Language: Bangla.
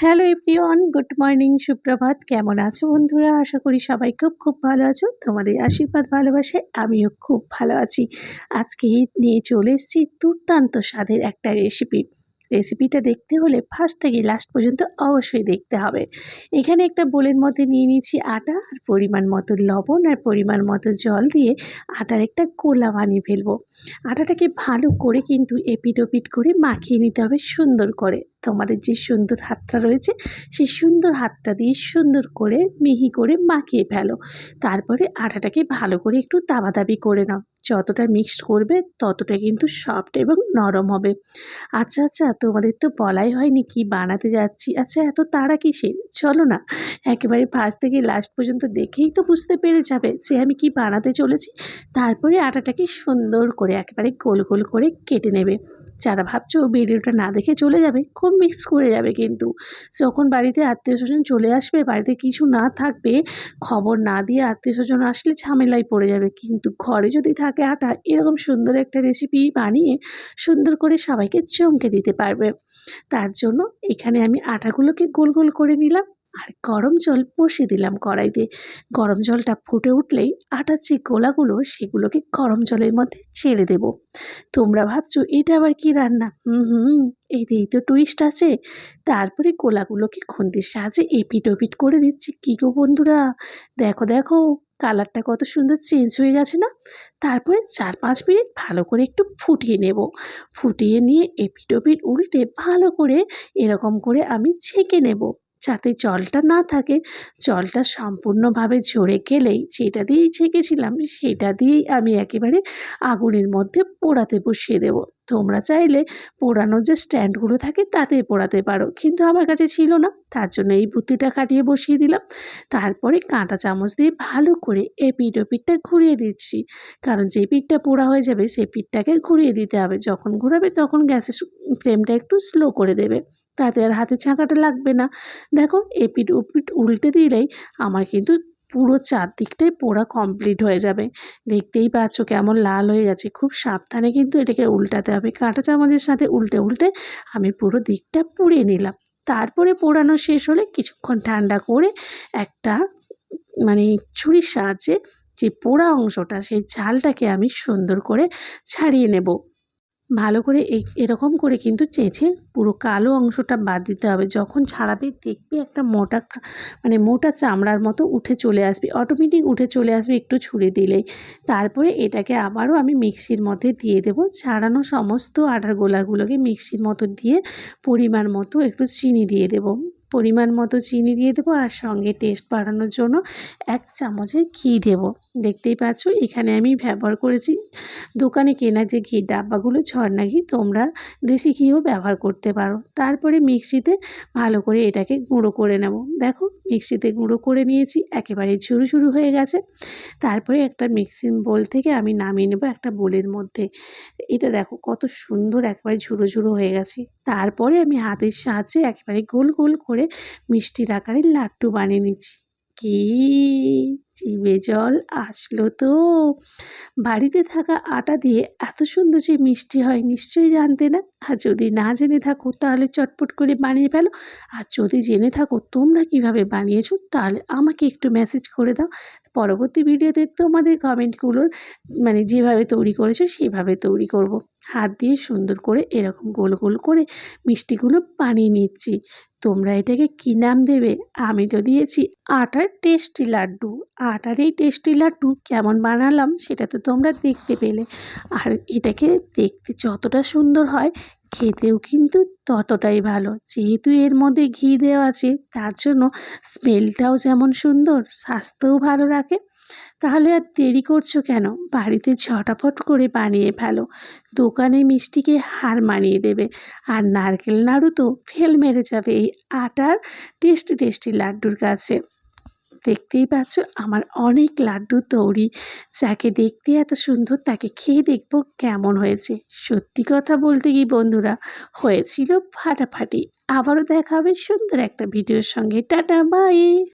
হ্যালো এভরিওয়ান গুড মর্নিং সুপ্রভাত। কেমন আছো বন্ধুরা? আশা করি সবাই খুব খুব ভালো আছো। তোমাদের আশীর্বাদ, ভালোবাসে। আমিও খুব ভালো আছি। আজকে নিয়ে চলে এসেছি দুর্দান্ত স্বাদের একটা রেসিপি রেসিপিটা দেখতে হলে ফার্স্ট থেকে লাস্ট পর্যন্ত অবশ্যই দেখতে হবে। এখানে একটা বোলের মধ্যে নিয়ে নিয়েছি আটা আর পরিমাণ মতো লবণ আর পরিমাণ মতো জল দিয়ে আটার একটা গোলা বানিয়ে ফেলব। আটাটাকে ভালো করে কিন্তু এপিট ওপিট করে মাখিয়ে নিতে হবে সুন্দর করে। তোমাদের যে সুন্দর হাতটা রয়েছে, সেই সুন্দর হাতটা দিয়ে সুন্দর করে মিহি করে মাখিয়ে ফেলো। তারপরে আটাটাকে ভালো করে একটু দাবাদাবি করে নাও। যতটা মিক্সড করবে, ততটা কিন্তু সফট এবং নরম হবে। আচ্ছা আচ্ছা তোমাদের তো বলাই হয়নি কি বানাতে যাচ্ছি। আচ্ছা এত তাড়া কিসে চলো না, একেবারে ফার্স্ট থেকে লাস্ট পর্যন্ত দেখেই তো বুঝতে পেরে যাবে যে আমি কি বানাতে চলেছি। তারপরে আটাটাকে সুন্দর করে একেবারে গোল গোল করে কেটে নেবে। যারা ভাবছ ভিডিওটা না দেখে চলে যাবে, খুব মিক্স করে যাবে কিন্তু। যখন বাড়িতে আত্মীয় স্বজন চলে আসবে, বাড়িতে কিছু না থাকবে, খবর না দিয়ে আত্মীয় স্বজন আসলে ঝামেলায় পড়ে যাবে। কিন্তু ঘরে যদি থাকে আটা, এরকম সুন্দর একটা রেসিপি বানিয়ে সুন্দর করে সবাইকে চমকে দিতে পারবে। তার জন্য এখানে আমি আটাগুলোকে গোল গোল করে নিলাম। আর গরম জল বসিয়ে দিলাম কড়াইতে। গরম জলটা ফুটে উঠলেই আটার যে গোলাগুলো, সেগুলোকে গরম জলের মধ্যে ছেড়ে দেব। তোমরা ভাবছ, এটা আবার কি রান্না? হুম হুম, এতেই তো টুইস্ট আছে। তারপরে গোলাগুলোকে খুন্তির সাহায্যে এপিট ওপিট করে দিচ্ছি। কী গো বন্ধুরা? দেখো দেখো কালারটা কত সুন্দর চেঞ্জ হয়ে গেছে না? তারপরে চার পাঁচ মিনিট ভালো করে একটু ফুটিয়ে নেব। ফুটিয়ে নিয়ে এপিট ওপিট উল্টে ভালো করে এরকম করে আমি ছেঁকে নেব। যাতে জলটা না থাকে, জলটা সম্পূর্ণভাবে ঝরে গেলেই যেটা দিয়েই ছেঁকেছিলাম, সেটা দিয়েই আমি একেবারে আগুনের মধ্যে পোড়াতে বসিয়ে দেব। তোমরা চাইলে পোড়ানোর যে স্ট্যান্ডগুলো থাকে তাতে পোড়াতে পারো, কিন্তু আমার কাছে ছিল না, তার জন্য এই বুদ্ধিটা কাটিয়ে বসিয়ে দিলাম। তারপরে কাঁটা চামচ দিয়ে ভালো করে এই পিঠ ও ঘুরিয়ে দিচ্ছি, কারণ যে পিঠটা পোড়া হয়ে যাবে সেই পিঠটাকে ঘুরিয়ে দিতে হবে, যখন ঘুরাবে তখন গ্যাসের ফ্লেমটা একটু স্লো করে দেবে। তাতে আর হাতে ছাঁকাটা লাগবে না। দেখো এপিট ওপিট উল্টে দিলেই আমার কিন্তু পুরো চারদিকটাই পোড়া কমপ্লিট হয়ে যাবে। দেখতেই পাচ্ছ কেমন লাল হয়ে গেছে। খুব সাবধানে কিন্তু এটাকে উল্টাতে হবে। কাঁটা চামচের সাথে উল্টে উল্টে আমি পুরো দিকটা পুড়িয়ে নিলাম। তারপরে পোড়ানো শেষ হলে কিছুক্ষণ ঠান্ডা করে একটা মানে ছুরির সাহায্যে যে পোড়া অংশটা, সেই ঝালটাকে আমি সুন্দর করে ছাড়িয়ে নেব। ভালো করে এরকম করে কিন্তু চেঁচে পুরো কালো অংশটা বাদ দিতে হবে। যখন ছাড়াবে দেখবে একটা মোটা মানে মোটা চামড়ার মতো উঠে চলে আসবে। অটোমেটিক উঠে চলে আসবে একটু ছুঁড়ে দিলেই। তারপরে এটাকে আবারও আমি মিক্সির মধ্যে দিয়ে দেব। ছাড়ানো সমস্ত আটার গোলাগুলোকে মিক্সির মতো দিয়ে পরিমাণ মতো একটু চিনি দিয়ে দেব। পরিমাণ মতো চিনি দিয়ে দেবো আর সঙ্গে টেস্ট বাড়ানোর জন্য এক চামচের ঘি দেবো। দেখতেই পাচ্ছ, এখানে আমি ব্যবহার করেছি দোকানে কেনা যে ঘি ডাব্বাগুলো, ঝর্ণা ঘি, তোমরা দেশি ঘিও ব্যবহার করতে পারো। তারপরে মিক্সিতে ভালো করে এটাকে গুঁড়ো করে নেব। দেখো, মিক্সিতে গুঁড়ো করে নিয়েছি একেবারে ঝুরু ঝুরু হয়ে গেছে। তারপরে একটা মিক্সিং বোল থেকে আমি নামিয়ে নেব একটা বোলের মধ্যে। এটা দেখো, কত সুন্দর, একবারে ঝুরো ঝুরো হয়ে গেছে। তারপরে আমি হাতের সাহায্যে একেবারে গোল গোল করে মিষ্টির আকারে লাড্ডু বানিয়ে নিচ্ছি। কি জিভে জল আসলো তো? বাড়িতে থাকা আটা দিয়ে এত সুন্দর যে মিষ্টি হয়, নিশ্চয়ই জানতে না? আর যদি না জেনে থাকো, তাহলে চটপট করে বানিয়ে ফেলো। আর যদি জেনে থাকো তোমরা কীভাবে বানিয়েছো, তাহলে আমাকে একটু মেসেজ করে দাও। পরবর্তী ভিডিওতে তোমাদের কমেন্টগুলোর মানে যেভাবে তৈরি করেছ সেভাবে তৈরি করব। হাত দিয়ে সুন্দর করে এরকম গোল গোল করে মিষ্টিগুলো বানিয়ে নিচ্ছি। তোমরা এটাকে কী নাম দেবে? আমি তো দিয়েছি আটার টেস্টি লাড্ডু। আটার এই টেস্টি লাড্ডু কেমন বানালাম সেটা তো তোমরা দেখতে পেলে। আর এটাকে দেখতে যতটা সুন্দর হয় খেতেও কিন্তু ততটাই ভালো। যেহেতু এর মধ্যে ঘি দেওয়া আছে, তার জন্য স্মেলটাও যেমন সুন্দর, স্বাস্থ্যও ভালো রাখে। তাহলে আর দেরি করছ কেন? বাড়িতে ঝটাফট করে বানিয়ে ফেলো। দোকানে মিষ্টিকে হার মানিয়ে দেবে। আর নারকেল নাড়ু তো ফেল মেরে যাবে এই আটার টেস্টি টেস্টি লাড্ডুর কাছে। দেখতেই পাচ্ছ আমার অনেক লাড্ডু তৈরি। যাকে দেখতে এত সুন্দর, তাকে খেয়ে দেখব কেমন হয়েছে। সত্যি কথা বলতে কি বন্ধুরা, হয়েছিল ফাটাফাটি। আবারও দেখা হবে সুন্দর একটা ভিডিওর সঙ্গে। টাটা, বাই!